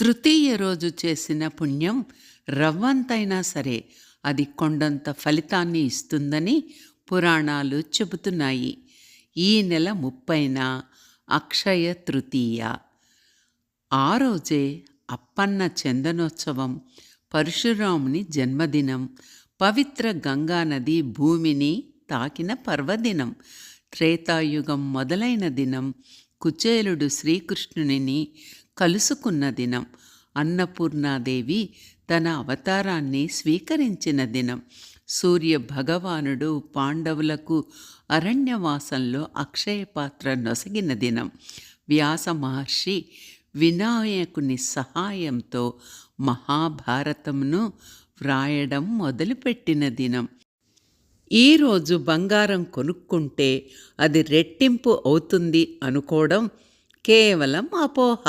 తృతీయ రోజు చేసిన పుణ్యం రవ్వంతైనా సరే అది కొండంత ఫలితాన్ని ఇస్తుందని పురాణాలు చెబుతున్నాయి. ఈ నెల ముప్పైన అక్షయ తృతీయ. ఆ రోజే అప్పన్న చందనోత్సవం పరశురాముని జన్మదినం పవిత్ర గంగానది భూమిని తాకిన పర్వదినం త్రేతాయుగం మొదలైన దినం కుచేలుడు శ్రీకృష్ణుని కలుసుకున్న దినం. అన్నపూర్ణాదేవి తన అవతారాన్ని స్వీకరించిన దినం. సూర్య భగవానుడు పాండవులకు అరణ్యవాసంలో అక్షయ పాత్ర నొసగిన దినం. వ్యాస మహర్షి వినాయకుని సహాయంతో మహాభారతమును వ్రాయడం మొదలుపెట్టిన దినం. ఈరోజు బంగారం కొనుక్కుంటే అది రెట్టింపు అవుతుంది అనుకోవడం కేవలం అపోహ.